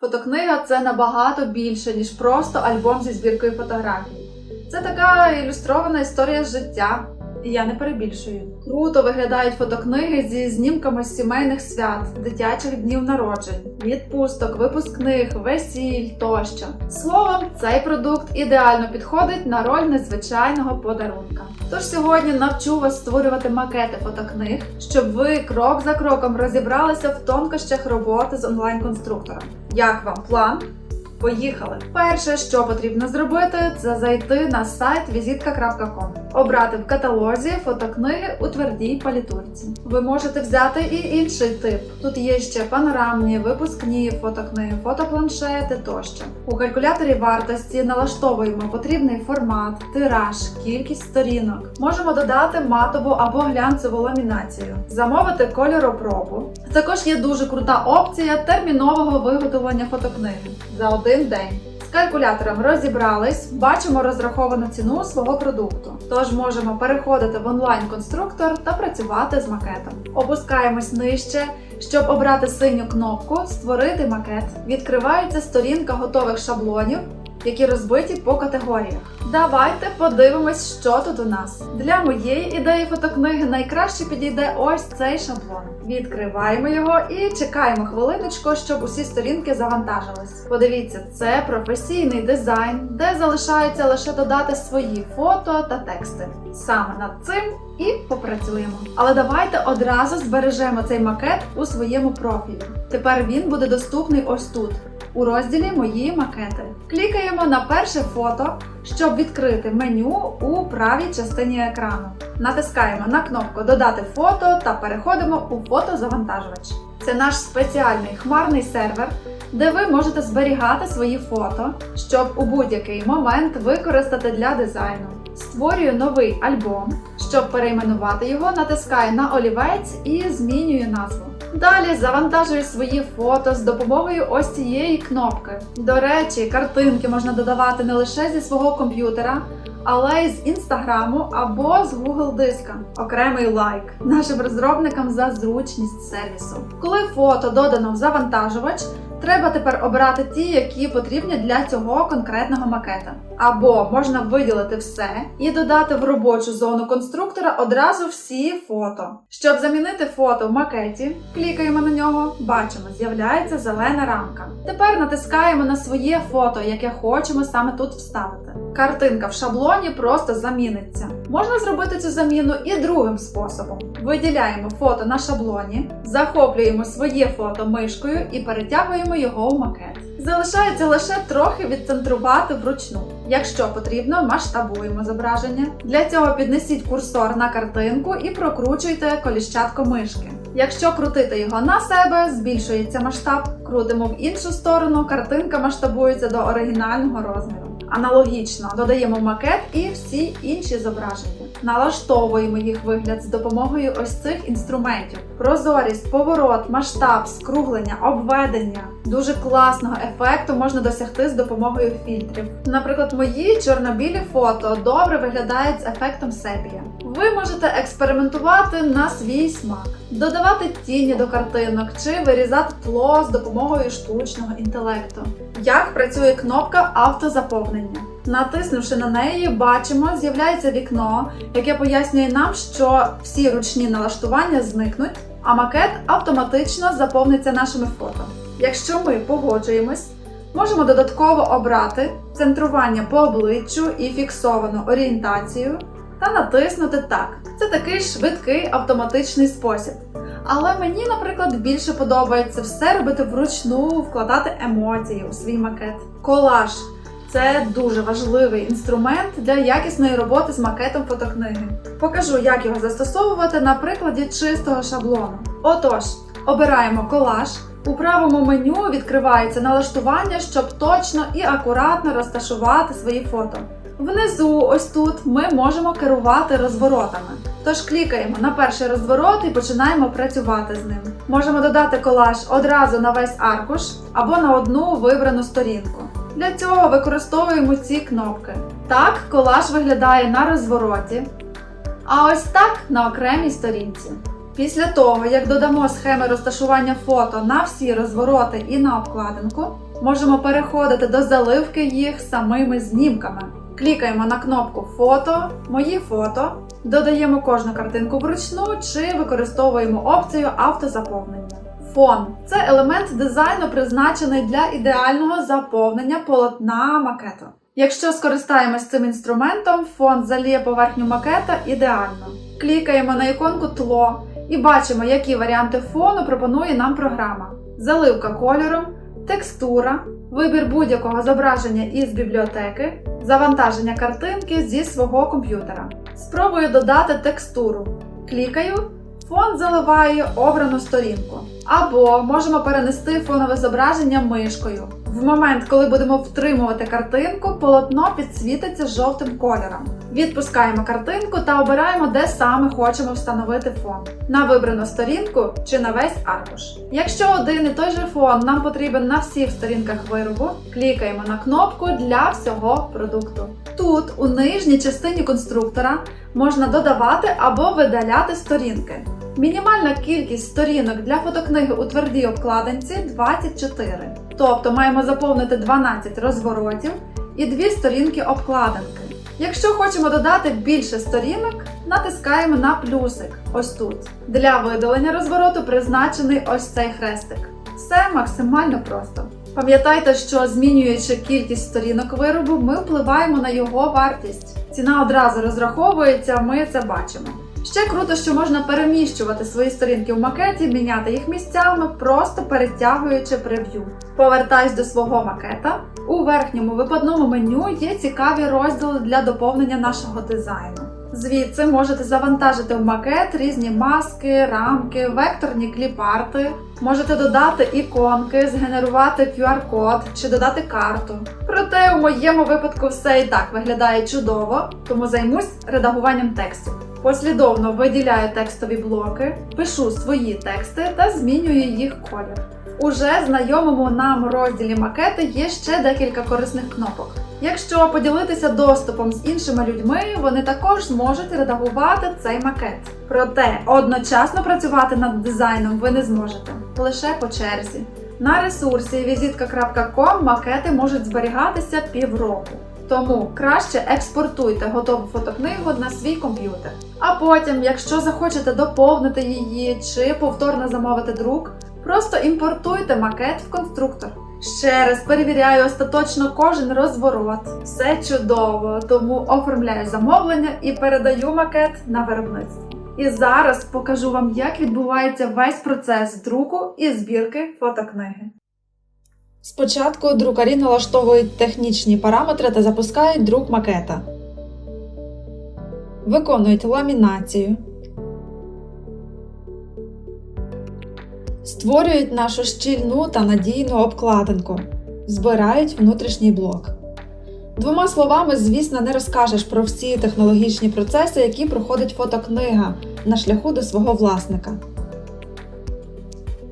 Фотокнига це набагато більше, ніж просто альбом зі збіркою фотографій. Це така ілюстрована історія життя. Я не перебільшую. Круто виглядають фотокниги зі знімками з сімейних свят, дитячих днів народжень, відпусток, випускних, весіль тощо. Словом, цей продукт ідеально підходить на роль незвичайного подарунка. Тож сьогодні навчу вас створювати макети фотокниг, щоб ви крок за кроком розібралися в тонкощах роботи з онлайн-конструктором. Як вам план? Поїхали! Перше, що потрібно зробити, це зайти на сайт vizitka.com, обрати в каталозі фотокниги у твердій палітурці. Ви можете взяти і інший тип. Тут є ще панорамні, випускні фотокниги, фотопланшети тощо. У калькуляторі вартості налаштовуємо потрібний формат, тираж, кількість сторінок. Можемо додати матову або глянцеву ламінацію, замовити кольоропробу. Також є дуже крута опція термінового виготовлення фотокниги за один день. З калькулятором розібрались, бачимо розраховану ціну свого продукту. Тож можемо переходити в онлайн-конструктор та працювати з макетом. Опускаємось нижче, щоб обрати синю кнопку Створити макет. Відкривається сторінка готових шаблонів, які розбиті по категоріях. Давайте подивимось, що тут у нас. Для моєї ідеї фотокниги найкраще підійде ось цей шаблон. Відкриваємо його і чекаємо хвилиночку, щоб усі сторінки завантажились. Подивіться, це професійний дизайн, де залишається лише додати свої фото та тексти. Саме над цим і попрацюємо. Але давайте одразу збережемо цей макет у своєму профілі. Тепер він буде доступний ось тут у розділі Мої макети. Клікаємо на перше фото, щоб відкрити меню у правій частині екрану. Натискаємо на кнопку Додати фото та переходимо у фотозавантажувач. Це наш спеціальний хмарний сервер, де ви можете зберігати свої фото, щоб у будь-який момент використати для дизайну. Створюю новий альбом. Щоб перейменувати його, натискаю на олівець і змінюю назву. Далі завантажую свої фото з допомогою ось цієї кнопки. До речі, картинки можна додавати не лише зі свого комп'ютера, але й з інстаграму або з Google диска. Окремий лайк нашим розробникам за зручність сервісу. Коли фото додано в завантажувач, треба тепер обрати ті, які потрібні для цього конкретного макета. Або можна виділити все і додати в робочу зону конструктора одразу всі фото. Щоб замінити фото в макеті, клікаємо на нього, бачимо, з'являється зелена рамка. Тепер натискаємо на своє фото, яке хочемо саме тут вставити. Картинка в шаблоні просто заміниться. Можна зробити цю заміну і другим способом. Виділяємо фото на шаблоні, захоплюємо своє фото мишкою і перетягуємо його в макет. Залишається лише трохи відцентрувати вручну. Якщо потрібно, масштабуємо зображення. Для цього піднесіть курсор на картинку і прокручуйте коліщатко мишки. Якщо крутити його на себе, збільшується масштаб. Крутимо в іншу сторону, картинка масштабується до оригінального розміру. Аналогічно додаємо макет і всі інші зображення. Налаштовуємо їх вигляд з допомогою ось цих інструментів: прозорість, поворот, масштаб, скруглення, обведення. Дуже класного ефекту можна досягти з допомогою фільтрів. Наприклад, мої чорно-білі фото добре виглядають з ефектом сепія. Ви можете експериментувати на свій смак, додавати тіні до картинок чи вирізати тло з допомогою штучного інтелекту. Як працює кнопка автозаповнення? Натиснувши на неї, бачимо, з'являється вікно, яке пояснює нам, що всі ручні налаштування зникнуть, а макет автоматично заповниться нашими фото. Якщо ми погоджуємось, можемо додатково обрати центрування по обличчю і фіксовану орієнтацію та натиснути так. Це такий швидкий автоматичний спосіб. Але мені, наприклад, більше подобається все робити вручну, вкладати емоції у свій макет. Колаж це дуже важливий інструмент для якісної роботи з макетом фотокниги. Покажу, як його застосовувати на прикладі чистого шаблону. Отож, обираємо колаж. У правому меню відкривається налаштування, щоб точно і акуратно розташувати свої фото. Внизу, ось тут, ми можемо керувати розворотами. Тож клікаємо на перший розворот і починаємо працювати з ним. Можемо додати колаж одразу на весь аркуш або на одну вибрану сторінку. Для цього використовуємо ці кнопки. Так колаж виглядає на розвороті, а ось так на окремій сторінці. Після того, як додамо схеми розташування фото на всі розвороти і на обкладинку, можемо переходити до заливки їх самими знімками. Клікаємо на кнопку Фото, Мої фото, додаємо кожну картинку вручну чи використовуємо опцію автозаповнення. Фон це елемент дизайну, призначений для ідеального заповнення полотна макету. Якщо скористаємось цим інструментом, фон заліє поверхню макета ідеально. Клікаємо на іконку тло і бачимо, які варіанти фону пропонує нам програма: заливка кольором, текстура, вибір будь-якого зображення із бібліотеки, завантаження картинки зі свого комп'ютера. Спробую додати текстуру. Клікаю, фон заливає обрану сторінку. Або можемо перенести фонове зображення мишкою. В момент, коли будемо втримувати картинку, полотно підсвітиться жовтим кольором. Відпускаємо картинку та обираємо, де саме хочемо встановити фон на вибрану сторінку чи на весь аркуш. Якщо один і той же фон нам потрібен на всіх сторінках виробу, клікаємо на кнопку для всього продукту. Тут, у нижній частині конструктора, можна додавати або видаляти сторінки. Мінімальна кількість сторінок для фотокниги у твердій обкладинці 24. Тобто маємо заповнити 12 розворотів і 2 сторінки обкладинки. Якщо хочемо додати більше сторінок, натискаємо на плюсик ось тут. Для видалення розвороту призначений ось цей хрестик. Все максимально просто. Пам'ятайте, що змінюючи кількість сторінок виробу, ми впливаємо на його вартість. Ціна одразу розраховується, ми це бачимо. Ще круто, що можна переміщувати свої сторінки в макеті, міняти їх місцями, просто перетягуючи прев'ю. Повертаюсь до свого макета. У верхньому випадному меню є цікаві розділи для доповнення нашого дизайну. Звідси можете завантажити в макет різні маски, рамки, векторні кліп-арти. Можете додати іконки, згенерувати QR-код чи додати карту. Проте у моєму випадку все і так виглядає чудово, тому займусь редагуванням текстів. Послідовно виділяю текстові блоки, пишу свої тексти та змінюю їх колір. Уже знайомому нам розділі макети є ще декілька корисних кнопок. Якщо поділитися доступом з іншими людьми, вони також зможуть редагувати цей макет. Проте одночасно працювати над дизайном ви не зможете лише по черзі. На ресурсі vizitka.com макети можуть зберігатися півроку. Тому краще експортуйте готову фотокнигу на свій комп'ютер. А потім, якщо захочете доповнити її чи повторно замовити друк, просто імпортуйте макет в конструктор. Ще раз перевіряю остаточно кожен розворот. Все чудово, тому оформляю замовлення і передаю макет на виробництво. І зараз покажу вам, як відбувається весь процес друку і збірки фотокниги. Спочатку друкарі налаштовують технічні параметри та запускають друк макета. Виконують ламінацію. Створюють нашу щільну та надійну обкладинку. Збирають внутрішній блок. Двома словами, звісно, не розкажеш про всі технологічні процеси, які проходить фотокнига на шляху до свого власника.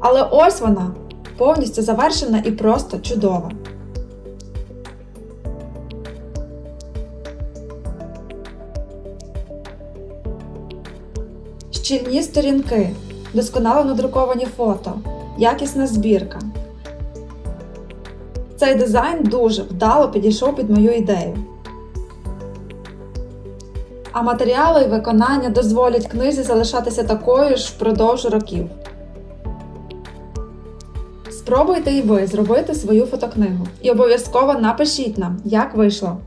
Але ось вона повністю завершена і просто чудова. Щільні сторінки, досконало надруковані фото, якісна збірка. Цей дизайн дуже вдало підійшов під мою ідею. А матеріали і виконання дозволять книзі залишатися такою ж впродовж років. Спробуйте і ви зробити свою фотокнигу. І обов'язково напишіть нам, як вийшло.